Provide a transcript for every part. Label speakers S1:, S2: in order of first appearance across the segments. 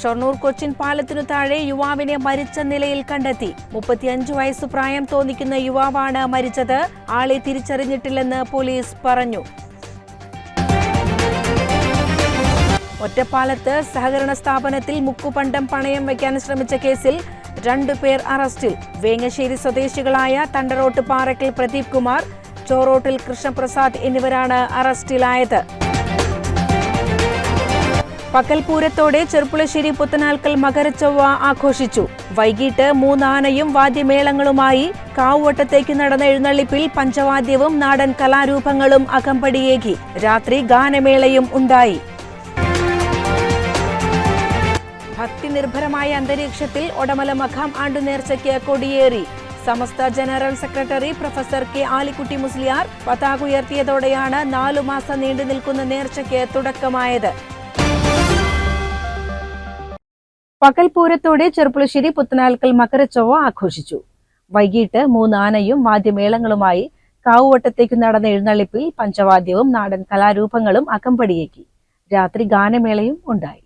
S1: ഷൊർണൂർ കൊച്ചിൻ പാലത്തിനു താഴെ യുവാവിനെ മരിച്ച നിലയിൽ കണ്ടെത്തി. മുപ്പത്തിയഞ്ചു വയസ്സ് പ്രായം തോന്നിക്കുന്ന യുവാവാണ് മരിച്ചത്. ആളെ തിരിച്ചറിഞ്ഞിട്ടില്ലെന്ന് പോലീസ് പറഞ്ഞു. ഒറ്റപ്പാലത്ത് സഹകരണ സ്ഥാപനത്തിൽ മുക്കുപണ്ടം പണയം വയ്ക്കാൻ ശ്രമിച്ച കേസിൽ രണ്ടുപേർ അറസ്റ്റിൽ. വേങ്ങശ്ശേരി സ്വദേശികളായ തണ്ടറോട്ട് പാറക്കൽ പ്രദീപ് കുമാർ ചോറോട്ടിൽ കൃഷ്ണപ്രസാദ് എന്നിവരാണ് അറസ്റ്റിലായത്. പകൽപൂരത്തോടെ ചെറുപ്പുളശ്ശേരി പുത്തനാൽക്കൽ മകരച്ചൊവ്വ ആഘോഷിച്ചു. വൈകിട്ട് മൂന്നാനയും വാദ്യമേളങ്ങളുമായി കാവുവട്ടത്തേക്ക് നടന്ന എഴുന്നള്ളിപ്പിൽ പഞ്ചവാദ്യവും നാടൻ കലാരൂപങ്ങളും അകമ്പടിയേകി. രാത്രി ഗാനമേളയും ഉണ്ടായി. ഭക്തി നിർഭരമായ അന്തരീക്ഷത്തിൽ ഒടമല മഖാം ആണ്ടുനേർച്ചയ്ക്ക് കൊടിയേറി. Samastha general secretary professor K Alikutty Musliyar പതാക ഉയർത്തിയതോടെയാണ് നാലു മാസം നീണ്ടു നിൽക്കുന്ന നേർച്ചയ്ക്ക് തുടക്കമായത്. പകൽപൂരത്തോടെ ചെറുപ്പുളശ്ശേരി പുത്തനാൽക്കൽ മകരച്ചൊവ്വ ആഘോഷിച്ചു. വൈകിട്ട് മൂന്നാനയും വാദ്യമേളങ്ങളുമായി കാവുവട്ടത്തേക്ക് നടന്ന എഴുന്നള്ളിപ്പിൽ പഞ്ചവാദ്യവും നാടൻ കലാരൂപങ്ങളും അകമ്പടിയേക്കി രാത്രി ഗാനമേളയും ഉണ്ടായി.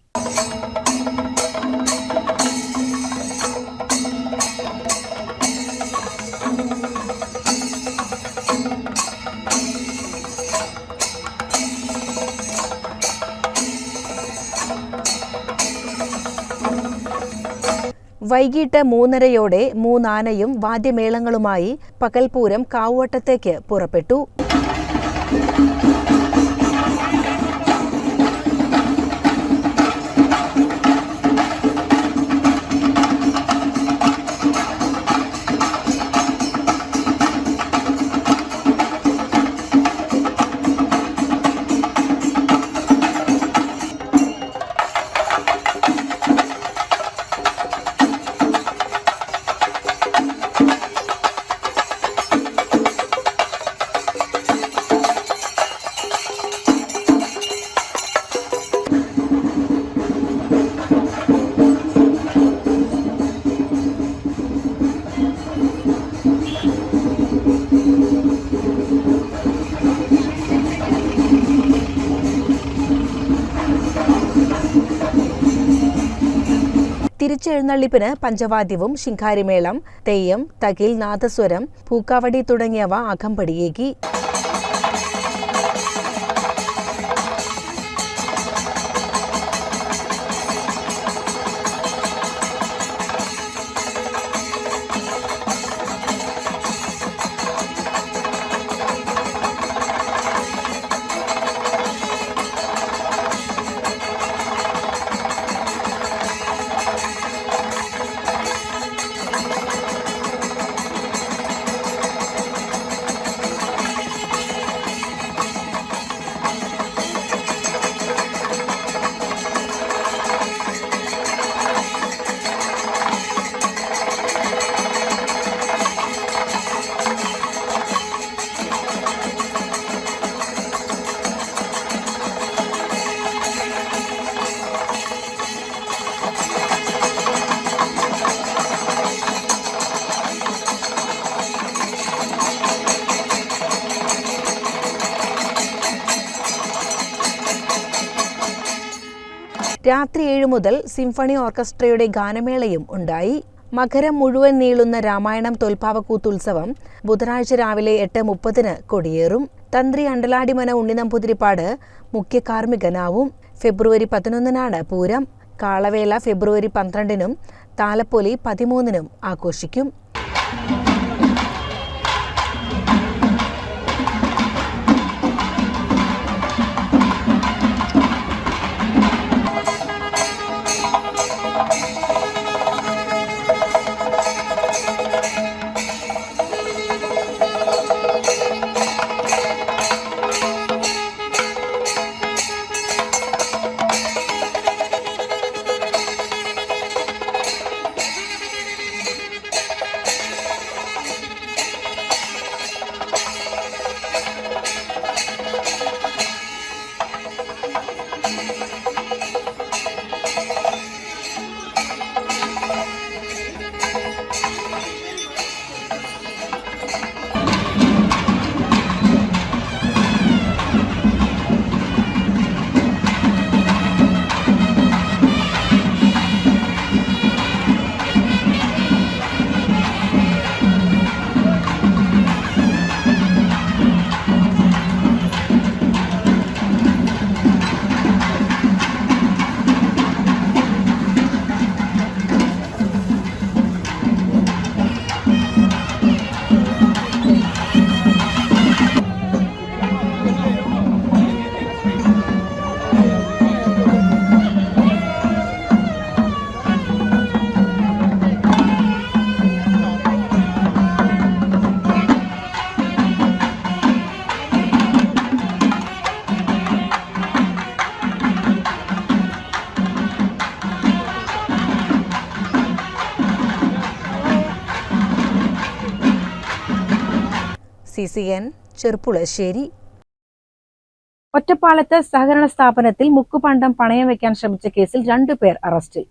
S1: വൈകിട്ട് മൂന്നരയോടെ മൂന്നാനയും വാദ്യമേളങ്ങളുമായി പകൽപൂരം കാവുവട്ടത്തേക്ക് പുറപ്പെട്ടു. തിരിച്ചെഴുന്നള്ളിപ്പിന് പഞ്ചവാദ്യവും ശിങ്കാരിമേളം തെയ്യം തകിൽ നാദസ്വരം പൂക്കാവടി തുടങ്ങിയവ അകമ്പടിയേകി. മുതൽ സിംഫണി ഓർക്കസ്ട്രയുടെ ഗാനമേളയും ഉണ്ടായി. മകരം മുഴുവൻ നീളുന്ന രാമായണം തോൽപ്പാവക്കൂത്തുത്സവം ബുധനാഴ്ച രാവിലെ എട്ട് മുപ്പതിന് കൊടിയേറും. തന്ത്രി അണ്ടലാടിമന ഉണ്ണിനമ്പുതിരിപ്പാട് മുഖ്യ കാർമ്മികനാവും. ഫെബ്രുവരി പതിനൊന്നിനാണ് പൂരം. കാളവേല ഫെബ്രുവരി പന്ത്രണ്ടിനും താലപ്പൊലി പതിമൂന്നിനും ആഘോഷിക്കും. സി സി എൻ ചെറുപ്പുളശ്ശേരി ഒറ്റപ്പാലത്ത് സഹകരണ സ്ഥാപനത്തിൽ മുക്കുപണ്ടം പണയം വെക്കാൻ ശ്രമിച്ച കേസിൽ രണ്ടുപേർ അറസ്റ്റിൽ.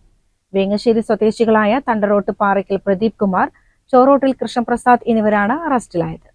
S1: വേങ്ങശ്ശേരി സ്വദേശികളായ തണ്ടറോട്ട് പാറയ്ക്കൽ പ്രദീപ് കുമാർ ചോറോട്ടിൽ കൃഷ്ണപ്രസാദ് എന്നിവരാണ് അറസ്റ്റിലായത്.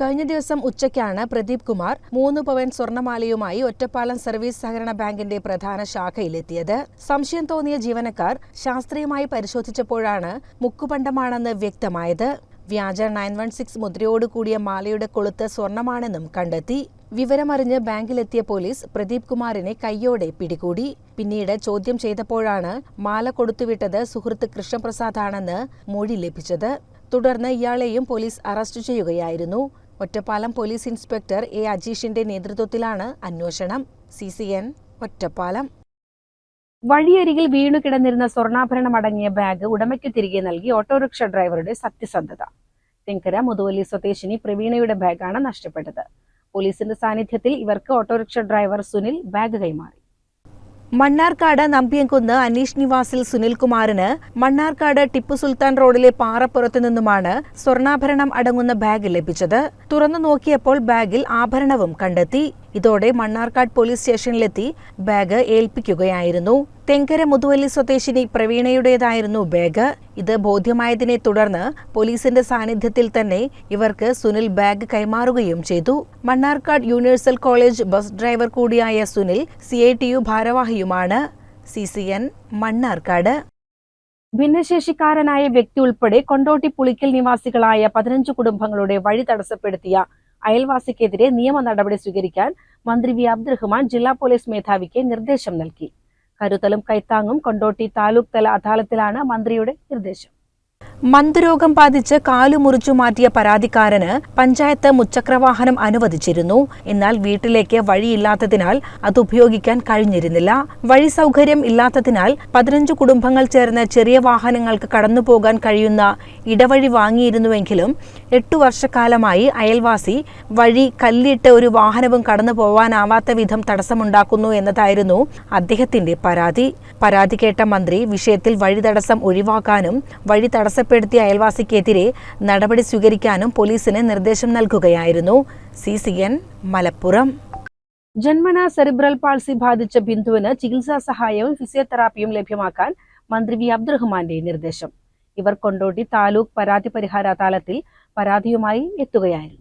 S1: കഴിഞ്ഞ ദിവസം ഉച്ചയ്ക്കാണ് പ്രദീപ് കുമാർ മൂന്ന് പവൻ സ്വർണമാലയുമായി ഒറ്റപ്പാലം സർവീസ് സഹകരണ ബാങ്കിന്റെ പ്രധാന ശാഖയിലെത്തിയത്. സംശയം തോന്നിയ ജീവനക്കാർ ശാസ്ത്രീയമായി പരിശോധിച്ചപ്പോഴാണ് മുക്കുപണ്ടമാണെന്ന് വ്യക്തമായത്. വ്യാജ നയൻ വൺ സിക്സ് മുദ്രയോട് കൂടിയ മാലയുടെ കൊളുത്ത് സ്വർണമാണെന്നും കണ്ടെത്തി. വിവരമറിഞ്ഞ് ബാങ്കിലെത്തിയ പോലീസ് പ്രദീപ് കുമാറിനെ കയ്യോടെ പിടികൂടി. പിന്നീട് ചോദ്യം ചെയ്തപ്പോഴാണ് മാല കൊടുത്തുവിട്ടത് സുഹൃത്ത് കൃഷ്ണപ്രസാദാണെന്ന് മൊഴി ലഭിച്ചത്. തുടർന്ന് ഇയാളെയും പോലീസ് അറസ്റ്റ് ചെയ്യുകയായിരുന്നു. ഒറ്റപ്പാലം പോലീസ് ഇൻസ്പെക്ടർ എ അജീഷിന്റെ നേതൃത്വത്തിലാണ് അന്വേഷണം. സി ഒറ്റപ്പാലം. വഴിയരികിൽ വീണു കിടന്നിരുന്ന സ്വർണാഭരണം അടങ്ങിയ ബാഗ് ഉടമയ്ക്ക് തിരികെ നൽകി ഓട്ടോറിക്ഷ ഡ്രൈവറുടെ സത്യസന്ധത. തെങ്കര മുതുവല്ലി സ്വദേശിനി പ്രവീണയുടെ ബാഗാണ് നഷ്ടപ്പെട്ടത്. പോലീസിന്റെ സാന്നിധ്യത്തിൽ ഇവർക്ക് ഓട്ടോറിക്ഷ ഡ്രൈവർ സുനിൽ ബാഗ് കൈമാറി. മണ്ണാർക്കാട് നമ്പിയൻകുന്ന് അനീഷ് നിവാസിൽ സുനിൽകുമാറിന് മണ്ണാർക്കാട് ടിപ്പു സുൽത്താൻ റോഡിലെ പാറപ്പുറത്തു നിന്നുമാണ് സ്വർണാഭരണം അടങ്ങുന്ന ബാഗ് ലഭിച്ചത്. തുറന്നു നോക്കിയപ്പോൾ ബാഗിൽ ആഭരണവും കണ്ടെത്തി. ഇതോടെ മണ്ണാർക്കാട് പോലീസ് സ്റ്റേഷനിലെത്തി ബാഗ് ഏൽപ്പിക്കുകയായിരുന്നു. തെങ്കര മുതുവല്ലി സ്വദേശിനി പ്രവീണയുടേതായിരുന്നു ബാഗ്. ഇത് ബോധ്യമായതിനെ തുടർന്ന് പോലീസിന്റെ സാന്നിധ്യത്തിൽ തന്നെ ഇവർക്ക് സുനിൽ ബാഗ് കൈമാറുകയും ചെയ്തു. Mannarkkad universal college bus driver കൂടിയായ Sunil C I T U ഭാരവാഹിയുമാണ്. C C N Mannarkkad. ഭിന്നശേഷിക്കാരനായ വ്യക്തി ഉൾപ്പെടെ കൊണ്ടോട്ടി പുളിക്കൽ നിവാസികളായ പതിനഞ്ച് കുടുംബങ്ങളുടെ വഴി തടസ്സപ്പെടുത്തിയ അയൽവാസിക്കെതിരെ നിയമ നടപടി സ്വീകരിക്കാൻ മന്ത്രി വി. അബ്ദുറഹ്മാൻ ജില്ലാ പോലീസ് മേധാവിക്ക് നിർദ്ദേശം നൽകി. കരുതലും കൈത്താങ്ങും കൊണ്ടോട്ടി താലൂക്ക് തല അദാലത്തിലാണ് മന്ത്രിയുടെ നിർദ്ദേശം. മന്ദരോഗം ബാധിച്ച് കാലു മുറിച്ചു മാറ്റിയ പരാതിക്കാരന് പഞ്ചായത്ത് മുച്ചക്രവാഹനം അനുവദിച്ചിരുന്നു. എന്നാൽ വീട്ടിലേക്ക് വഴിയില്ലാത്തതിനാൽ അത് ഉപയോഗിക്കാൻ കഴിഞ്ഞിരുന്നില്ല. വഴി സൗകര്യം ഇല്ലാത്തതിനാൽ പതിനഞ്ച് കുടുംബങ്ങൾ ചേർന്ന് ചെറിയ വാഹനങ്ങൾക്ക് കടന്നുപോകാൻ കഴിയുന്ന ഇടവഴി വാങ്ങിയിരുന്നുവെങ്കിലും എട്ടു വർഷക്കാലമായി അയൽവാസി വഴി കല്ലിട്ട് ഒരു വാഹനവും കടന്നു പോവാനാവാത്ത വിധം തടസ്സമുണ്ടാക്കുന്നു എന്നതായിരുന്നു അദ്ദേഹത്തിന്റെ പരാതി. പരാതി കേട്ട മന്ത്രി വിഷയത്തിൽ വഴി തടസ്സം ഒഴിവാക്കാനും വഴി തടസ്സപ്പെടുത്തിയ അയൽവാസിക്കെതിരെ നടപടി സ്വീകരിക്കാനും പോലീസിന് നിർദ്ദേശം നൽകുകയായിരുന്നു. C C N Malappuram. ജന്മന സെറിബ്രൽ പാൾസി ബാധിച്ച ബിന്ദുവിന് ചികിത്സാ സഹായവും ഫിസിയോതെറാപ്പിയും ലഭ്യമാക്കാൻ മന്ത്രി വി. അബ്ദുറഹ്മാന്റെ നിർദ്ദേശം. ഇവർ കൊണ്ടോട്ടി താലൂക്ക് പരാതി പരിഹാര അദാലത്തിൽ പരാതിയുമായി എത്തുകയായിരുന്നു.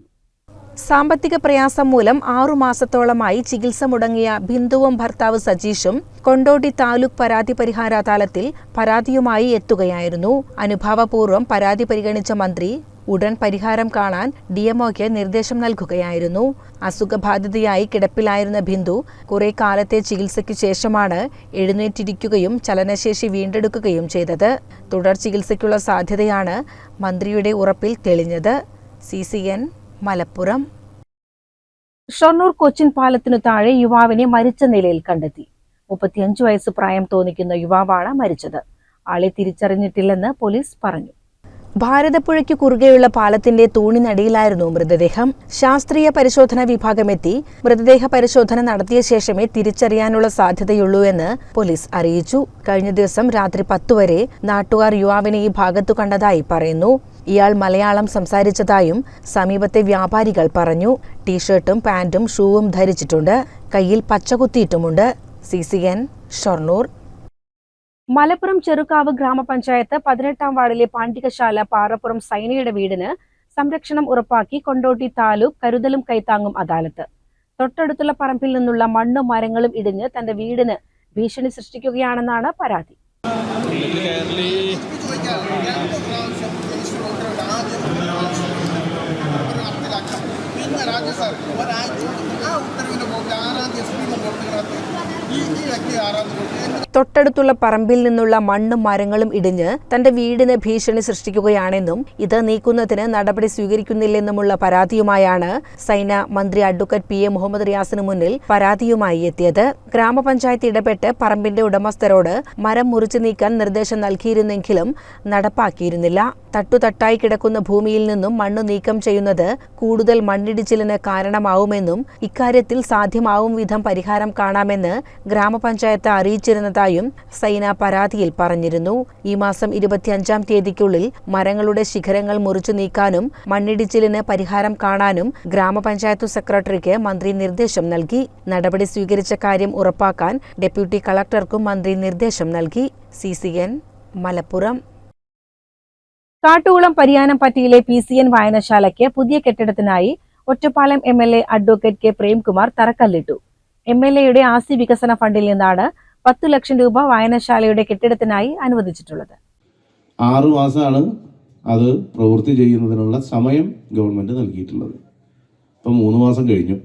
S1: സാമ്പത്തിക പ്രയാസം മൂലം ആറുമാസത്തോളമായി ചികിത്സ മുടങ്ങിയ ബിന്ദുവും ഭർത്താവ് സജീഷും കൊണ്ടോട്ടി താലൂക്ക് പരാതി പരിഹാര അദാലത്തിൽ പരാതിയുമായി എത്തുകയായിരുന്നു. അനുഭാവപൂർവം പരാതി പരിഗണിച്ച മന്ത്രി ഉടൻ പരിഹാരം കാണാൻ ഡിഎംഒക്ക് നിർദ്ദേശം നൽകുകയായിരുന്നു. അസുഖബാധിതയായി കിടപ്പിലായിരുന്ന ബിന്ദു കുറെ കാലത്തെ ചികിത്സയ്ക്ക് ശേഷമാണ് എഴുന്നേറ്റിരിക്കുകയും ചലനശേഷി വീണ്ടെടുക്കുകയും ചെയ്തത്. തുടർ ചികിത്സയ്ക്കുള്ള സാധ്യതയാണ് മന്ത്രിയുടെ ഉറപ്പിൽ തെളിഞ്ഞത്. C C N Malappuram. Shoranur Cochin പാലത്തിനു താഴെ യുവാവിനെ മരിച്ച നിലയിൽ കണ്ടെത്തി. മുപ്പത്തിയഞ്ചു വയസ്സ് പ്രായം തോന്നിക്കുന്ന യുവാവാണ് മരിച്ചത്. ആളെ തിരിച്ചറിഞ്ഞിട്ടില്ലെന്ന് പോലീസ് പറഞ്ഞു. ഭാരതപ്പുഴയ്ക്ക് കുറുകെയുള്ള പാലത്തിന്റെ തൂണിനടിയിലായിരുന്നു മൃതദേഹം. ശാസ്ത്രീയ പരിശോധന വിഭാഗമെത്തി മൃതദേഹ പരിശോധന നടത്തിയ ശേഷമേ തിരിച്ചറിയാനുള്ള സാധ്യതയുള്ളൂ എന്ന് പോലീസ് അറിയിച്ചു. കഴിഞ്ഞ ദിവസം രാത്രി പത്തുവരെ നാട്ടുകാർ യുവാവിനെ ഈ ഭാഗത്തു കണ്ടതായി പറയുന്നു. ഇയാൾ മലയാളം സംസാരിച്ചതായും സമീപത്തെ വ്യാപാരികൾ പറഞ്ഞു. ടീഷർട്ടും പാന്റും ഷൂവും ധരിച്ചിട്ടുണ്ട്. കയ്യിൽ പച്ചകുത്തിയിട്ടുമുണ്ട്. C C N Shoranur. Malappuram Cherukkavu ഗ്രാമപഞ്ചായത്ത് പതിനെട്ടാം വാർഡിലെ പാണ്ഡികശാല പാറപ്പുറം സൈനയുടെ വീടിന് സംരക്ഷണം ഉറപ്പാക്കി കൊണ്ടോട്ടി താലൂക്ക് കരുതലും കൈത്താങ്ങും അദാലത്ത്. തൊട്ടടുത്തുള്ള പറമ്പിൽ നിന്നുള്ള മണ്ണും മരങ്ങളും ഇടിഞ്ഞ് തന്റെ വീടിന് ഭീഷണി സൃഷ്ടിക്കുകയാണെന്നാണ് പരാതി. തൊട്ടടുത്തുള്ള പറമ്പിൽ നിന്നുള്ള മണ്ണും മരങ്ങളും ഇടിഞ്ഞ് തന്റെ വീടിന് ഭീഷണി സൃഷ്ടിക്കുകയാണെന്നും ഇത് നീക്കുന്നതിന് നടപടി സ്വീകരിക്കുന്നില്ലെന്നുമുള്ള പരാതിയുമായാണ് സൈന മന്ത്രി അഡ്വക്കേറ്റ് പി എ മുഹമ്മദ് റിയാസിന് മുന്നിൽ പരാതിയുമായി എത്തിയത്. ഗ്രാമപഞ്ചായത്ത് ഇടപെട്ട് പറമ്പിന്റെ ഉടമസ്ഥരോട് മരം മുറിച്ചു നീക്കാൻ നിർദ്ദേശം നൽകിയിരുന്നെങ്കിലും നടപ്പാക്കിയിരുന്നില്ല. തട്ടുതട്ടായി കിടക്കുന്ന ഭൂമിയിൽ നിന്നും മണ്ണ് നീക്കം ചെയ്യുന്നത് കൂടുതൽ മണ്ണിടിച്ചിലിന് കാരണമാവുമെന്നും ഇക്കാര്യത്തിൽ സാധ്യമാവും വിധം പരിഹാരം കാണാമെന്ന് ഗ്രാമപഞ്ചായത്ത് അറിയിച്ചിരുന്നതായും സൈന പരാതിയിൽ പറഞ്ഞിരുന്നു. ഈ മാസം ഇരുപത്തിയഞ്ചാം തീയതിക്കുള്ളിൽ മരങ്ങളുടെ ശിഖരങ്ങൾ മുറിച്ചു നീക്കാനും മണ്ണിടിച്ചിലിന് പരിഹാരം കാണാനും ഗ്രാമപഞ്ചായത്ത് സെക്രട്ടറിക്ക് മന്ത്രി നിർദ്ദേശം നൽകി. നടപടി സ്വീകരിച്ച കാര്യം ഉറപ്പാക്കാൻ ഡെപ്യൂട്ടി കളക്ടർക്കും മന്ത്രി നിർദ്ദേശം നൽകി. സി മലപ്പുറം. കാട്ടുകുളം പരിയാനംപറ്റിയിലെ പി സി എൻ വായനശാലയ്ക്ക് പുതിയ കെട്ടിടത്തിനായി Ottapalam M L A advocate K Premkumar തറക്കല്ലിട്ടു. എം എൽ എയുടെ ആസി വികസന ഫണ്ടിൽ നിന്നാണ് പത്തു ലക്ഷം രൂപ വായനശാലയുടെ കെട്ടിടത്തിനായി അനുവദിച്ചിട്ടുള്ളത്.
S2: ആറു മാസമാണ് അത് പ്രവൃത്തി ചെയ്യുന്നതിനുള്ള സമയം ഗവൺമെന്റ് നൽകിയിട്ടുള്ളത്. ഇപ്പം മൂന്ന് മാസം കഴിഞ്ഞു.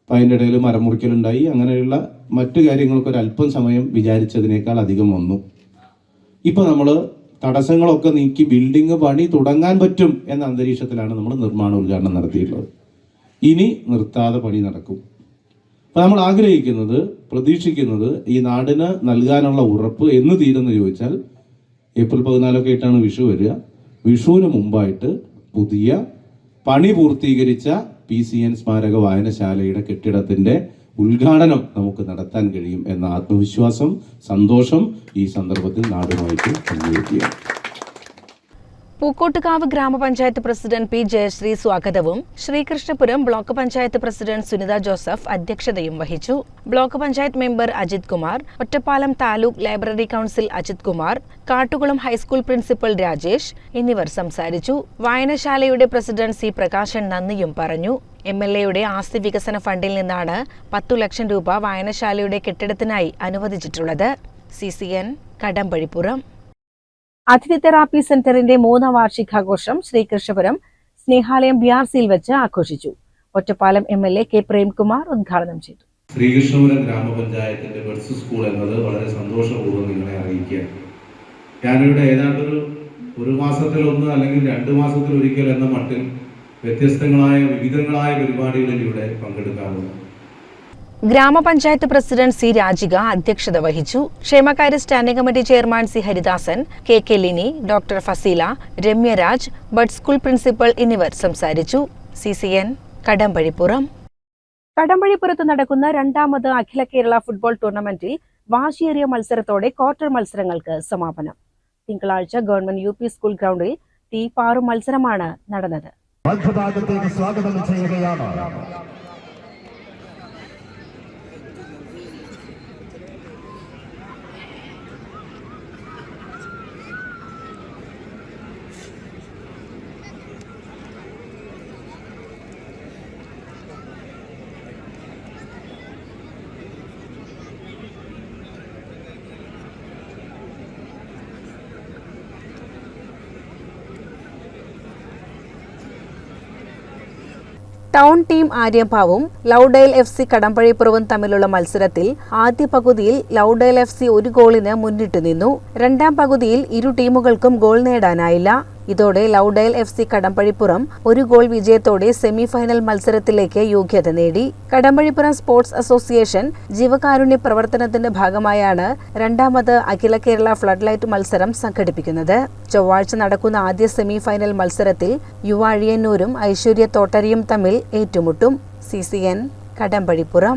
S2: അപ്പം അതിന്റെ ഇടയിൽ മരം മുറിക്കലുണ്ടായി. അങ്ങനെയുള്ള മറ്റു കാര്യങ്ങൾക്ക് ഒരു അല്പം സമയം വിചാരിച്ചതിനേക്കാൾ അധികം വന്നു. ഇപ്പം നമ്മൾ തടസ്സങ്ങളൊക്കെ നീക്കി ബിൽഡിംഗ് പണി തുടങ്ങാൻ പറ്റും എന്ന അന്തരീക്ഷത്തിലാണ് നമ്മൾ നിർമ്മാണ ഉദ്ഘാടനം നടത്തിയിട്ടുള്ളത്. ഇനി നിർത്താതെ പണി നടക്കും. അപ്പം നമ്മൾ ആഗ്രഹിക്കുന്നത് പ്രതീക്ഷിക്കുന്നത് ഈ നാടിന് നൽകാനുള്ള ഉറപ്പ് എന്ന് തീരുന്നു ചോദിച്ചാൽ ഏപ്രിൽ പതിനാലൊക്കെ ആയിട്ടാണ് വിഷു വരിക. വിഷുവിന് മുമ്പായിട്ട് പുതിയ പണി പൂർത്തീകരിച്ച പി സി എൻ സ്മാരക വായനശാലയുടെ കെട്ടിടത്തിന്റെ ഉദ്ഘാടനം നമുക്ക് നടത്താൻ കഴിയും എന്ന ആത്മവിശ്വാസം സന്തോഷം ഈ സന്ദർഭത്തിൽ നാടുമായിട്ട് പങ്കുവയ്ക്കുകയാണ്.
S1: പൂക്കോട്ടുകാവ് ഗ്രാമപഞ്ചായത്ത് പ്രസിഡന്റ് പി ജയശ്രീ സ്വാഗതവും ശ്രീകൃഷ്ണപുരം ബ്ലോക്ക് പഞ്ചായത്ത് പ്രസിഡന്റ് സുനിത ജോസഫ് അധ്യക്ഷതയും വഹിച്ചു. Block panchayat member Ajith Kumar Ottapalam taluk library council Ajith Kumar Kattukulam high school principal Rajesh എന്നിവർ സംസാരിച്ചു. വായനശാലയുടെ പ്രസിഡന്റ് സി പ്രകാശൻ നന്ദിയും പറഞ്ഞു. എം എൽ എയുടെ ആസ്തി വികസന ഫണ്ടിൽ നിന്നാണ് പത്തു ലക്ഷം രൂപ വായനശാലയുടെ കെട്ടിടത്തിനായി അനുവദിച്ചിട്ടുള്ളത്. C C N Kadampazhipuram. Athithi therapy സെന്ററിന്റെ മൂന്നാം വാർഷികാഘോഷം ശ്രീകൃഷ്ണപുരം സ്നേഹാലയം ബി ആർ സിയിൽ വെച്ച് ആഘോഷിച്ചു. Ottapalam M L A K Premkumar ഉദ്ഘാടനം ചെയ്തു.
S2: ശ്രീകൃഷ്ണപുരം ഗ്രാമപഞ്ചായത്തിന്റെ ബഡ്സ് സ്കൂൾ എന്നത് വളരെ സന്തോഷപൂർവം നിങ്ങളെ അറിയിക്കുകയാണ്. ഞാനിവിടെ ഏതാണ്ടൊരു ഒരു മാസത്തിലൊന്ന് അല്ലെങ്കിൽ രണ്ട് മാസത്തിലൊരിക്കൽ എന്ന മട്ടിൽ വ്യത്യസ്തങ്ങളായ വിവിധങ്ങളായ പരിപാടികളിൽ ഇവിടെ പങ്കെടുക്കാറുണ്ട്.
S1: ഗ്രാമപഞ്ചായത്ത് പ്രസിഡന്റ് സി രാജിക അധ്യക്ഷത വഹിച്ചു. ക്ഷേമകാര്യ standing committee chairman C Haridasan K K Lini doctor Fazeela Ramyaraj bud school principal എന്നിവർ സംസാരിച്ചു. C C N Kadampazhipuram. കടമ്പഴിപ്പുറത്ത് നടക്കുന്ന രണ്ടാമത് അഖില കേരള ഫുട്ബോൾ ടൂർണമെന്റിൽ വാശിയേറിയ മത്സരത്തോടെ ക്വാർട്ടർ മത്സരങ്ങൾക്ക് സമാപനം. തിങ്കളാഴ്ച ഗവൺമെന്റ് യു പി സ്കൂൾ ഗ്രൗണ്ടിൽ തീപാറു മത്സരമാണ് നടന്നത്.
S3: സ്വാഗതം ചെയ്യുകയാണ്
S1: ടൗൺ ടീം ആര്യഭാവും ലൗഡേൽ എഫ് സി കടമ്പഴിപ്പുറവും തമ്മിലുള്ള മത്സരത്തിൽ ആദ്യ പകുതിയിൽ ലൗഡേൽ എഫ് സി ഒരു ഗോളിന് മുന്നിട്ട് നിന്നു. രണ്ടാം പകുതിയിൽ ഇരു ടീമുകൾക്കും ഗോൾ നേടാനായില്ല. ഇതോടെ ലൌഡയൽ എഫ് സി കടമ്പഴിപ്പുറം ഒരു ഗോൾ വിജയത്തോടെ സെമി ഫൈനൽ മത്സരത്തിലേക്ക് യോഗ്യത നേടി. കടമ്പഴിപ്പുറം സ്പോർട്സ് അസോസിയേഷൻ ജീവകാരുണ്യ പ്രവർത്തനത്തിന്റെ ഭാഗമായാണ് രണ്ടാമത് അഖില കേരള ഫ്ലഡ് ലൈറ്റ് മത്സരം സംഘടിപ്പിക്കുന്നത്. ചൊവ്വാഴ്ച നടക്കുന്ന ആദ്യ സെമി ഫൈനൽ മത്സരത്തിൽ യുവാഴിയന്നൂരും ഐശ്വര്യ തോട്ടരിയും തമ്മിൽ ഏറ്റുമുട്ടും. C C N Kadampazhipuram.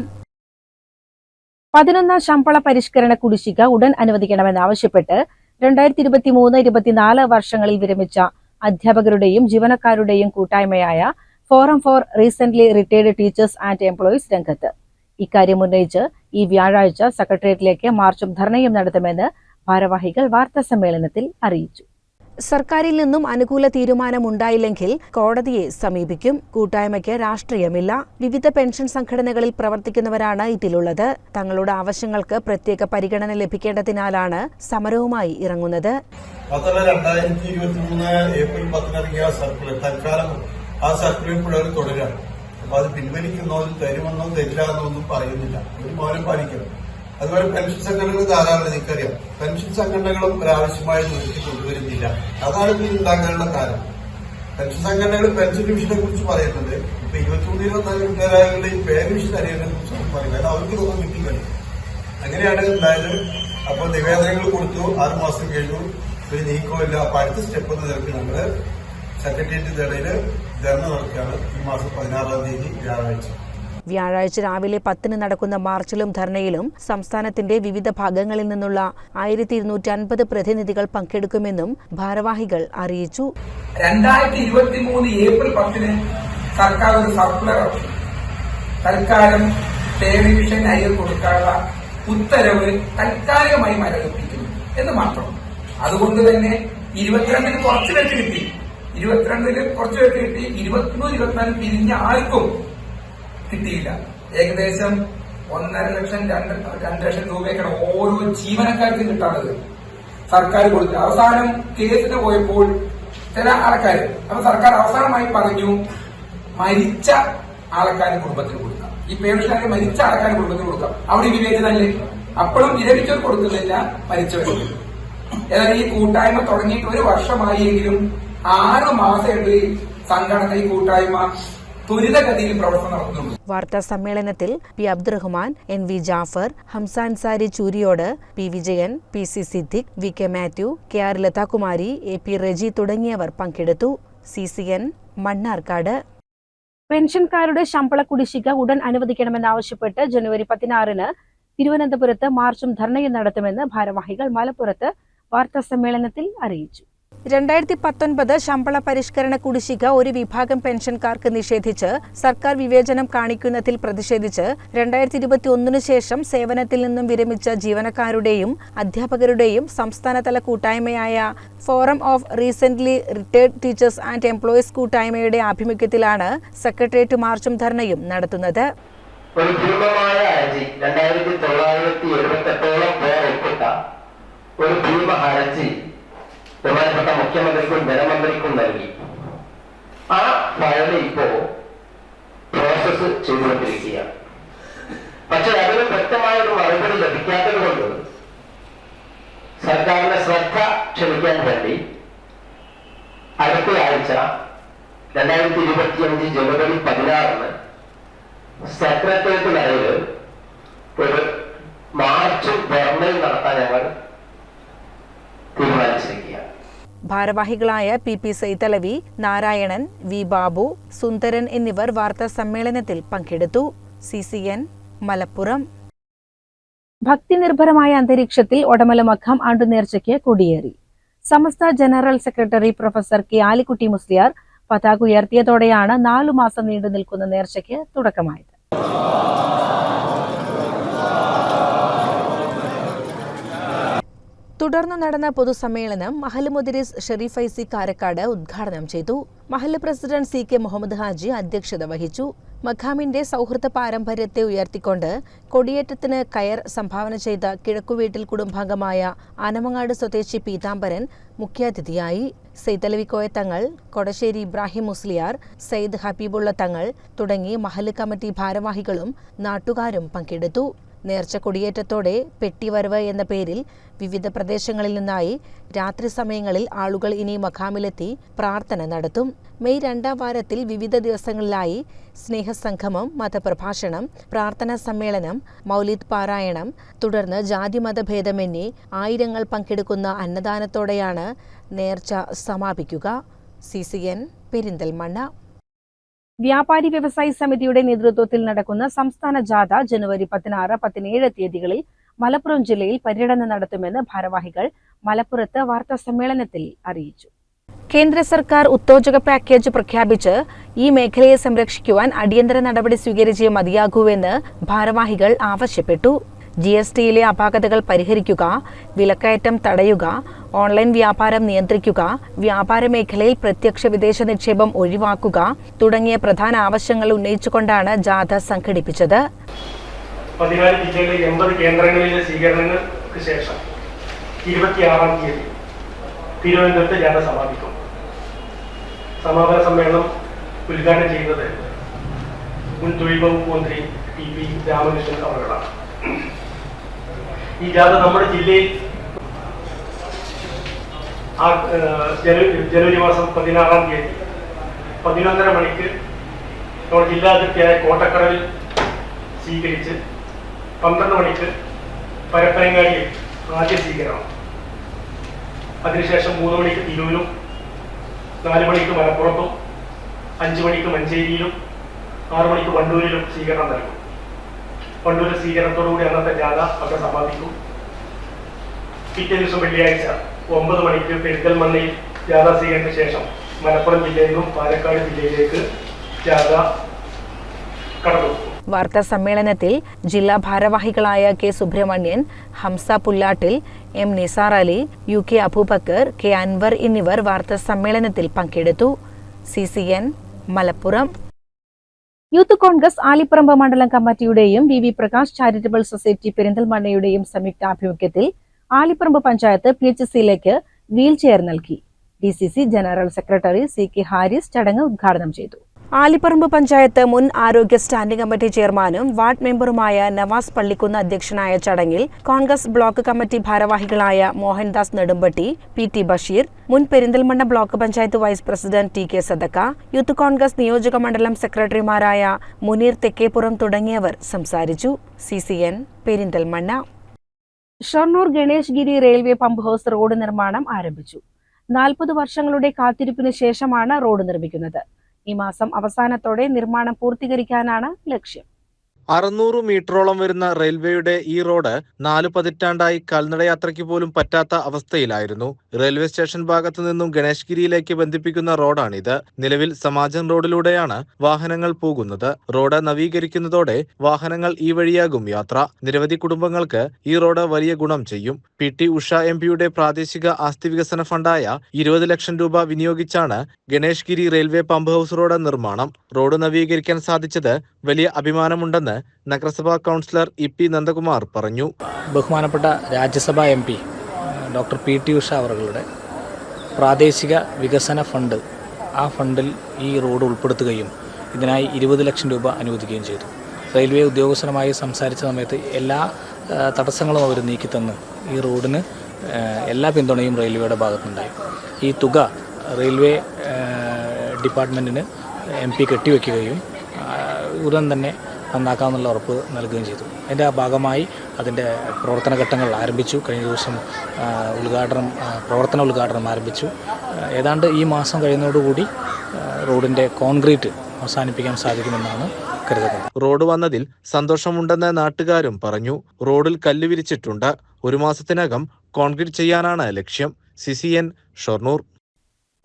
S1: പതിനൊന്നാം ശമ്പള പരിഷ്കരണ കുടിശ്ശിക ഉടൻ അനുവദിക്കണമെന്നാവശ്യപ്പെട്ട് രണ്ടായിരത്തി ഇരുപത്തി മൂന്ന് ഇരുപത്തിനാല് വർഷങ്ങളിൽ വിരമിച്ച അധ്യാപകരുടെയും ജീവനക്കാരുടെയും കൂട്ടായ്മയായ forum for recent retired teachers and employees രംഗത്ത്. ഇക്കാര്യം ഉന്നയിച്ച് ഈ വ്യാഴാഴ്ച സെക്രട്ടേറിയറ്റിലേക്ക് മാർച്ചും ധർണയും നടത്തുമെന്ന് ഭാരവാഹികൾ വാർത്താ സമ്മേളനത്തിൽ അറിയിച്ചു. സർക്കാരിൽ നിന്നും അനുകൂല തീരുമാനമുണ്ടായില്ലെങ്കിൽ കോടതിയെ സമീപിക്കും. കൂട്ടായ്മയ്ക്ക് രാഷ്ട്രീയമില്ല. വിവിധ പെൻഷൻ സംഘടനകളിൽ പ്രവർത്തിക്കുന്നവരാണ് ഇതിലുള്ളത്. തങ്ങളുടെ ആവശ്യങ്ങൾക്ക് പ്രത്യേക പരിഗണന ലഭിക്കേണ്ടതിനാലാണ് സമരവുമായി ഇറങ്ങുന്നത്.
S4: മാത്രമല്ല രണ്ടായിരത്തി ഇരുപത്തി മൂന്ന് ഏപ്രിൽ സർക്കുലർ തൽക്കാലം ആ സർക്കുലർ അപ്പൊ അത് പിൻവലിക്കുന്നോ തരുമെന്നോ തരില്ല എന്നൊന്നും പറയുന്നില്ല. ഒരു മൗനം പാലിക്കണം. അതുപോലെ പെൻഷൻ സംഘടനകൾ ധാരാളം നിങ്ങൾക്കറിയാം. പെൻഷൻ സംഘടനകളും ഒരാവശ്യമായി നിർത്തി കൊണ്ടുവരുന്നില്ല. അതാണ് ഇതിൽ ഉണ്ടാകാനുള്ള കാരണം. പെൻഷൻ സംഘടനകൾ പെൻഷൻ ഡിവിഷനെ കുറിച്ച് പറയുന്നുണ്ട്. ഇപ്പൊ ഇരുപത്തിമൂന്ന് ഇരുപത്തിനാല് കൂട്ടുകാരായ പേ ഡിവിഷൻ അറിയുന്നതിനെ കുറിച്ച് പറയുന്നത് അവർക്ക് തോന്നുന്നു കിട്ടില്ല അങ്ങനെയാണ് ഉണ്ടായത്. അപ്പൊ നിവേദനങ്ങൾ കൊടുത്തു. ആറ് മാസം കഴിഞ്ഞു. ഒരു നീക്കമില്ല അപ്പൊ അടുത്ത സ്റ്റെപ്പ് എന്ന നിലയ്ക്ക് നമ്മൾ സെക്രട്ടേറിയറ്റ് ഇടയിൽ ധർണ നടക്കുകയാണ്. ഈ മാസം പതിനാറാം തീയതി വ്യാഴാഴ്ച.
S1: വ്യാഴാഴ്ച രാവിലെ പത്തിന് നടക്കുന്ന മാർച്ചിലും ധർണയിലും സംസ്ഥാനത്തിന്റെ വിവിധ ഭാഗങ്ങളിൽ നിന്നുള്ള ആയിരത്തി ഇരുന്നൂറ്റി അൻപത് പ്രതിനിധികൾ പങ്കെടുക്കുമെന്നും ഭാരവാഹികൾ അറിയിച്ചു.
S5: രണ്ടായിരത്തി ഇരുപത്തി മൂന്ന് ഏപ്രിൽ പത്തിന് സർക്കാർ ഒരു സർക്കുലർ തൽക്കാലം ടെലിവിഷൻ അയൽ കൊടുക്കാനുള്ള ഉത്തരവ് താൽക്കാലികമായി മരവിപ്പിക്കുന്നു എന്ന് മാത്രം. അതുകൊണ്ട് തന്നെ ഇരുപത്തിരണ്ടിന് കുറച്ച് പേർക്ക് കിട്ടി. ഇരുപത്തിരണ്ടിന് കുറച്ച് പേർക്ക് കിട്ടി. ഇരുപത്തിമൂന്ന് ഇരുപത്തിനാല് പിരിഞ്ഞ ആർക്കും കിട്ടിയില്ല. ഏകദേശം ഒന്നര ലക്ഷം രണ്ട് രണ്ട് ലക്ഷം രൂപയൊക്കെയാണ് ഓരോ ജീവനക്കാർക്കും കിട്ടാറുള്ളത് സർക്കാർ കൊടുത്തു. അവസാനം കേസിന് പോയപ്പോൾ ചില ആൾക്കാർ അപ്പൊ സർക്കാർ അവസാനമായി പറഞ്ഞു മരിച്ച ആൾക്കാരും കുടുംബത്തിന് കൊടുക്കാം. ഈ പേൻഷനായി മരിച്ച ആൾക്കാരും കുടുംബത്തിന് കൊടുക്കാം. അവിടെ വിവേചനല്ലേ അപ്പോഴും വിരമിച്ചവർ കൊടുക്കുന്നില്ല മരിച്ചവർ എന്നാൽ ഈ കൂട്ടായ്മ തുടങ്ങിയിട്ട് ഒരു വർഷമായി എങ്കിലും ആറ് മാസമായിട്ട് സംഘടന ഈ കൂട്ടായ്മ ത്വരിതഗതിയിൽ പ്രവർത്തനം നടത്തുന്നുണ്ട്.
S1: വാർത്താ സമ്മേളനത്തിൽ P Abdurahman N V Jafar ഹംസാൻ sari Chooriyode P Vijayan P C Siddique V K Mathew K R Lathakumari A P Reji തുടങ്ങിയവർ പങ്കെടുത്തു. C C N Mannarkkad. പെൻഷൻകാരുടെ ശമ്പള കുടിശ്ശിക ഉടൻ അനുവദിക്കണമെന്നാവശ്യപ്പെട്ട് ജനുവരി പതിനാറിന് തിരുവനന്തപുരത്ത് മാർച്ചും ധർണയും നടത്തുമെന്ന് ഭാരവാഹികൾ മലപ്പുറത്ത് വാർത്താ സമ്മേളനത്തിൽ അറിയിച്ചു. രണ്ടായിരത്തി പത്തൊൻപത് ശമ്പള പരിഷ്കരണ കുടിശ്ശിക ഒരു വിഭാഗം പെൻഷൻകാർക്ക് നിഷേധിച്ച് സർക്കാർ വിവേചനം കാണിക്കുന്നതിൽ പ്രതിഷേധിച്ച് രണ്ടായിരത്തി ഇരുപത്തി ഒന്നിനു ശേഷം സേവനത്തിൽ നിന്നും വിരമിച്ച ജീവനക്കാരുടെയും അധ്യാപകരുടെയും സംസ്ഥാനതല കൂട്ടായ്മയായ forum of recent retired teachers and employees കൂട്ടായ്മയുടെ ആഭിമുഖ്യത്തിലാണ് സെക്രട്ടേറിയറ്റ് മാർച്ചും ധർണയും നടത്തുന്നത്.
S6: ഒരു ഭീമമായ ഹർജി ഒരു ബഹുമാനപ്പെട്ട മുഖ്യമന്ത്രിക്കും ധനമന്ത്രിക്കും നൽകി. ആ ഫയൽ ഇപ്പോ പ്രോസസ് ചെയ്തുകൊണ്ടിരിക്കുകയാണ്. പക്ഷെ അതിന് വ്യക്തമായ ഒരു മറുപടി ലഭിക്കാത്തത് കൊണ്ട് സർക്കാരിന്റെ ശ്രദ്ധ ക്ഷണിക്കാൻ വേണ്ടി അടുത്ത ആഴ്ച രണ്ടായിരത്തി ഇരുപത്തിയഞ്ച് ജനുവരി പതിനാറിന് സെക്രട്ടേറിയറ്റിനടിയിൽ ഒരു മാർച്ച് ധർണയും നടത്താൻ ഞങ്ങൾ
S1: ഭാരവാഹികളായ P P Saithalavi Narayanan V Babu Sundaran എന്നിവർ വാർത്താ സമ്മേളനത്തിൽ പങ്കെടുത്തു. C C N Malappuram. ഭക്തിനിർഭരമായ അന്തരീക്ഷത്തിൽ ഒടമല മഖം ആണ്ടുനേർച്ചയ്ക്ക് കൊടിയേറി. Samastha general secretary professor K Alikutty Musliyar പതാക ഉയർത്തിയതോടെയാണ് നാലു മാസം നീണ്ടു നിൽക്കുന്ന നേർച്ചയ്ക്ക് തുടക്കമായത്. തുടർന്ന് നടന്ന പൊതുസമ്മേളനം മഹൽ മുദരിസ് ഷെരീഫ് ഐസി കാരക്കാട് ഉദ്ഘാടനം ചെയ്തു. Mahal president C K Muhammad Haji അധ്യക്ഷത വഹിച്ചു. മഖാമിന്റെ സൗഹൃദ പാരമ്പര്യത്തെ ഉയർത്തിക്കൊണ്ട് കൊടിയേറ്റത്തിന് കയർ സംഭാവന ചെയ്ത കിഴക്കുവീട്ടിൽ കുടുംബാംഗമായ ആനമങ്ങാട് സ്വദേശി പീതാംബരൻ മുഖ്യാതിഥിയായി. സെയ്തലവിക്കോയ തങ്ങൾ കൊടശ്ശേരി ഇബ്രാഹിം മുസ്ലിയാർ സെയ്ദ് ഹബീബുള്ള തങ്ങൾ തുടങ്ങി മഹൽ കമ്മിറ്റി ഭാരവാഹികളും നാട്ടുകാരും പങ്കെടുത്തു. നേർച്ച കൊടിയേറ്റത്തോടെ പെട്ടിവരവ് എന്ന പേരിൽ വിവിധ പ്രദേശങ്ങളിൽ നിന്നായി രാത്രി സമയങ്ങളിൽ ആളുകൾ ഇനി മഖാമിലെത്തി പ്രാർത്ഥന നടത്തും. മെയ് രണ്ടാം വാരത്തിൽ വിവിധ ദിവസങ്ങളിലായി സ്നേഹസംഗമം മതപ്രഭാഷണം പ്രാർത്ഥനാ സമ്മേളനം മൗലിദ് പാരായണം തുടർന്ന് ജാതിമത ഭേദമന്യേ ആയിരങ്ങൾ പങ്കെടുക്കുന്ന അന്നദാനത്തോടെയാണ് നേർച്ച സമാപിക്കുക. C C N Perinthalmanna. വ്യാപാരി വ്യവസായി സമിതിയുടെ നേതൃത്വത്തിൽ നടക്കുന്ന സംസ്ഥാന ജാഥ ജനുവരി പതിനാറ് പതിനേഴ് തീയതികളിൽ മലപ്പുറം ജില്ലയിൽ പര്യടനം നടത്തുമെന്ന് ഭാരവാഹികൾ മലപ്പുറത്ത് വാർത്താ സമ്മേളനത്തിൽ അറിയിച്ചു. കേന്ദ്ര സർക്കാർ ഉത്തേജക പാക്കേജ് പ്രഖ്യാപിച്ച് ഈ മേഖലയെ സംരക്ഷിക്കുവാൻ അടിയന്തര നടപടി സ്വീകരിച്ചേ മതിയാകൂവെന്ന് ഭാരവാഹികൾ ആവശ്യപ്പെട്ടു. ജി എസ് ടിയിലെ അപാകതകൾ പരിഹരിക്കുക വിലക്കയറ്റം തടയുക ഓൺലൈൻ വ്യാപാരം നിയന്ത്രിക്കുക വ്യാപാര മേഖലയിൽ പ്രത്യക്ഷ വിദേശ നിക്ഷേപം ഒഴിവാക്കുക തുടങ്ങിയ പ്രധാന ആവശ്യങ്ങൾ ഉന്നയിച്ചുകൊണ്ടാണ് ജാഥ സംഘടിപ്പിച്ചത്.
S7: പതിനാല് ജില്ലകളിൽ എൺപത് കേന്ദ്രങ്ങളിലെ സ്വീകരണങ്ങൾക്ക് ശേഷം ഇരുപത്തിയാറാം തീയതി തിരുവനന്തപുരത്ത് ജാഥ സമാപിക്കും. സമാപന സമ്മേളനം ഉദ്ഘാടനം ചെയ്യുന്നത് മുൻ തൊഴിൽ വകുപ്പ് മന്ത്രി ടി പി രാമകൃഷ്ണൻ അവരുകളാണ്. ഈ ജാഥ നമ്മുടെ ജില്ലയിൽ ആ ജനുവരി മാസം പതിനാറാം തീയതി പതിനൊന്നര മണിക്ക് നമ്മുടെ ജില്ലാ അതിർത്തിയായ കോട്ടക്കടവിൽ സ്വീകരിച്ച് പന്ത്രണ്ട് മണിക്ക് പരപ്പനങ്ങാടിയിൽ ആദ്യ സ്വീകരണം. അതിനുശേഷം മൂന്ന് മണിക്ക് തിരൂരും നാല് മണിക്ക് മലപ്പുറത്തും അഞ്ച് മണിക്ക് മഞ്ചേരിയിലും ആറു മണിക്ക് വണ്ടൂരിലും സ്വീകരണം നൽകും. വണ്ടൂർ സ്വീകരണത്തോടുകൂടി അന്നത്തെ ജാഥ അവിടെ സമാപിക്കും പിറ്റേ ദിവസം വെള്ളിയാഴ്ച ഒമ്പത് മണിക്ക് പെരിന്തൽമണ്ണയിൽ ജാഥ സ്വീകരണത്തിന് ശേഷം മലപ്പുറം ജില്ലയിലും പാലക്കാട് ജില്ലയിലേക്ക് ജാഥ കടന്നു.
S1: വാർത്താ സമ്മേളനത്തിൽ ജില്ലാ ഭാരവാഹികളായ K Subrahmanyan Hamsa Pullattil M Nisar Ali U K Abubakar K Anwar എന്നിവർ വാർത്താ സമ്മേളനത്തിൽ പങ്കെടുത്തു. C C N Malappuram. Youth Congress Alipparamba മണ്ഡലം കമ്മിറ്റിയുടെയും V V Prakash charitable society പെരിന്തൽമണ്ണയുടെയും സംയുക്ത ആഭിമുഖ്യത്തിൽ ആലിപ്പറമ്പ് പഞ്ചായത്ത് പി എച്ച് സിയിലേക്ക് വീൽ ചെയർ നൽകി. D C C general secretary C K Haris ചടങ്ങ് ഉദ്ഘാടനം ചെയ്തു. ആലിപ്പറമ്പ് പഞ്ചായത്ത് മുൻ ആരോഗ്യ സ്റ്റാൻഡിംഗ് കമ്മിറ്റി ചെയർമാനും വാർഡ് മെമ്പറുമായ നവാസ് പള്ളിക്കുന്ന് അധ്യക്ഷനായ ചടങ്ങിൽ കോൺഗ്രസ് ബ്ലോക്ക് കമ്മിറ്റി ഭാരവാഹികളായ മോഹൻദാസ് നെടുമ്പട്ടി പി ടി ബഷീർ മുൻ Perinthalmanna block panchayat vice president T K Sadakka youth Congress നിയോജക മണ്ഡലം സെക്രട്ടറിമാരായ മുനീർ തെക്കേപ്പുറം തുടങ്ങിയവർ സംസാരിച്ചു. C C N Perinthalmanna. Shoranur Ganesh railway pump house road നിർമ്മാണം ആരംഭിച്ചു. നാൽപ്പത് വർഷങ്ങളുടെ കാത്തിരിപ്പിന് ശേഷമാണ് റോഡ് നിർമ്മിക്കുന്നത്. ഈ മാസം അവസാനത്തോടെ നിർമ്മാണം പൂർത്തീകരിക്കാനാണ് ലക്ഷ്യം.
S8: അറുന്നൂറ് മീറ്ററോളം വരുന്ന റെയിൽവേയുടെ ഈ റോഡ് നാല് പതിറ്റാണ്ടായി കാൽനടയാത്രയ്ക്ക് പോലും പറ്റാത്ത അവസ്ഥയിലായിരുന്നു. റെയിൽവേ സ്റ്റേഷൻ ഭാഗത്തു നിന്നും ഗണേഷ്ഗിരിയിലേക്ക് ബന്ധിപ്പിക്കുന്ന റോഡാണിത്. നിലവിൽ സമാജൻ റോഡിലൂടെയാണ് വാഹനങ്ങൾ പോകുന്നത്. റോഡ് നവീകരിക്കുന്നതോടെ വാഹനങ്ങൾ ഈ വഴിയാകും യാത്ര. നിരവധി കുടുംബങ്ങൾക്ക് ഈ റോഡ് വലിയ ഗുണം ചെയ്യും. പി ടി ഉഷ എം പിയുടെ പ്രാദേശിക ആസ്തി വികസന ഫണ്ടായ ഇരുപത് ലക്ഷം രൂപ വിനിയോഗിച്ചാണ് Ganeshgiri railway pump house road നിർമ്മാണം. റോഡ് നവീകരിക്കാൻ സാധിച്ചത് വലിയ അഭിമാനമുണ്ടെന്ന് നഗരസഭാ കൗൺസിലർ ഇ പി നന്ദകുമാർ പറഞ്ഞു.
S9: ബഹുമാനപ്പെട്ട Rajya Sabha M P doctor P T Usha അവരുടെ പ്രാദേശിക വികസന ഫണ്ട് ആ ഫണ്ടിൽ ഈ റോഡ് ഉൾപ്പെടുത്തുകയും ഇതിനായി ഇരുപത് ലക്ഷം രൂപ അനുവദിക്കുകയും ചെയ്തു. റെയിൽവേ ഉദ്യോഗസ്ഥരുമായി സംസാരിച്ച സമയത്ത് എല്ലാ തടസ്സങ്ങളും അവർ നീക്കിത്തന്ന് ഈ റോഡിന് എല്ലാ പിന്തുണയും റെയിൽവേയുടെ ഭാഗത്തുനിന്നുണ്ടായി. ഈ തുക റെയിൽവേ ഡിപ്പാർട്ട്മെന്റിന് എം പി കെട്ടിവെക്കുകയും ഉടൻ തന്നെ നന്നാക്കാമെന്നുള്ള ഉറപ്പ് നൽകുകയും ചെയ്തു. അതിന്റെ ആ ഭാഗമായി അതിന്റെ പ്രവർത്തന ഘട്ടങ്ങൾ ആരംഭിച്ചു. കഴിഞ്ഞ ദിവസം ഉദ്ഘാടനം പ്രവർത്തന ഉദ്ഘാടനം ആരംഭിച്ചു. ഏതാണ്ട് ഈ മാസം കഴിയുന്നതോടുകൂടി റോഡിന്റെ കോൺക്രീറ്റ് അവസാനിപ്പിക്കാൻ സാധിക്കുമെന്നാണ് കരുതുന്നത്.
S8: റോഡ് വന്നതിൽ സന്തോഷമുണ്ടെന്ന് നാട്ടുകാരും പറഞ്ഞു. റോഡിൽ കല്ല് വിരിച്ചിട്ടുണ്ട്. ഒരു മാസത്തിനകം കോൺക്രീറ്റ് ചെയ്യാനാണ് ലക്ഷ്യം. CCN C Shoranur.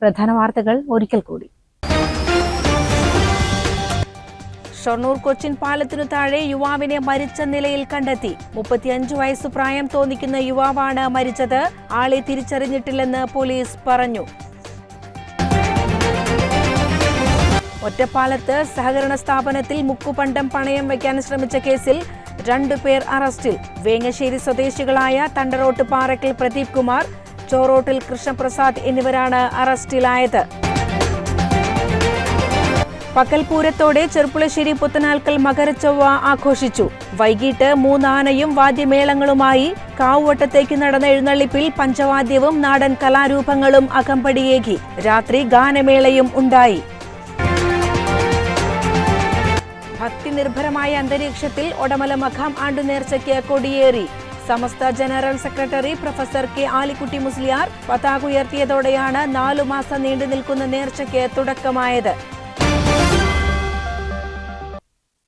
S1: പ്രധാന വാർത്തകൾ ഒരിക്കൽ കൂടി. ഷൊർണൂർ കൊച്ചിൻ പാലത്തിനു താഴെ യുവാവിനെ മരിച്ച നിലയിൽ കണ്ടെത്തി. മുപ്പത്തിയഞ്ച് വയസ്സ് പ്രായം തോന്നിക്കുന്ന യുവാവാണ് മരിച്ചത്. ആളെ തിരിച്ചറിഞ്ഞിട്ടില്ലെന്ന് പോലീസ് പറഞ്ഞു. ഒറ്റപ്പാലത്ത് സഹകരണ സ്ഥാപനത്തിൽ മുക്കുപണ്ടം പണയം വയ്ക്കാൻ ശ്രമിച്ച കേസിൽ രണ്ടുപേർ അറസ്റ്റിൽ. വേങ്ങശ്ശേരി സ്വദേശികളായ തണ്ടറോട്ട് പാറക്കൽ പ്രദീപ് കുമാർ ചോറോട്ടിൽ കൃഷ്ണപ്രസാദ് എന്നിവരാണ് അറസ്റ്റിലായത്. പകൽപൂരത്തോടെ ചെർപ്പുളശ്ശേരി പുത്തനാൽക്കൽ മകരച്ചൊവ്വ ആഘോഷിച്ചു. വൈകിട്ട് മൂന്നാനയും വാദ്യമേളങ്ങളുമായി കാവുവട്ടത്തേക്ക് നടന്ന എഴുന്നള്ളിപ്പിൽ പഞ്ചവാദ്യവും നാടൻ കലാരൂപങ്ങളും അകമ്പടിയേകി. രാത്രി ഗാനമേളയും ഉണ്ടായി. ഭക്തി നിർഭരമായ അന്തരീക്ഷത്തിൽ ഒടമല മഖാം ആണ്ടു നേർച്ചയ്ക്ക് കൊടിയേറി. Samastha general secretary professor K Alikutty Musliyar പതാക ഉയർത്തിയതോടെയാണ് നാലു മാസം നീണ്ടു നിൽക്കുന്ന നേർച്ചയ്ക്ക് തുടക്കമായത്.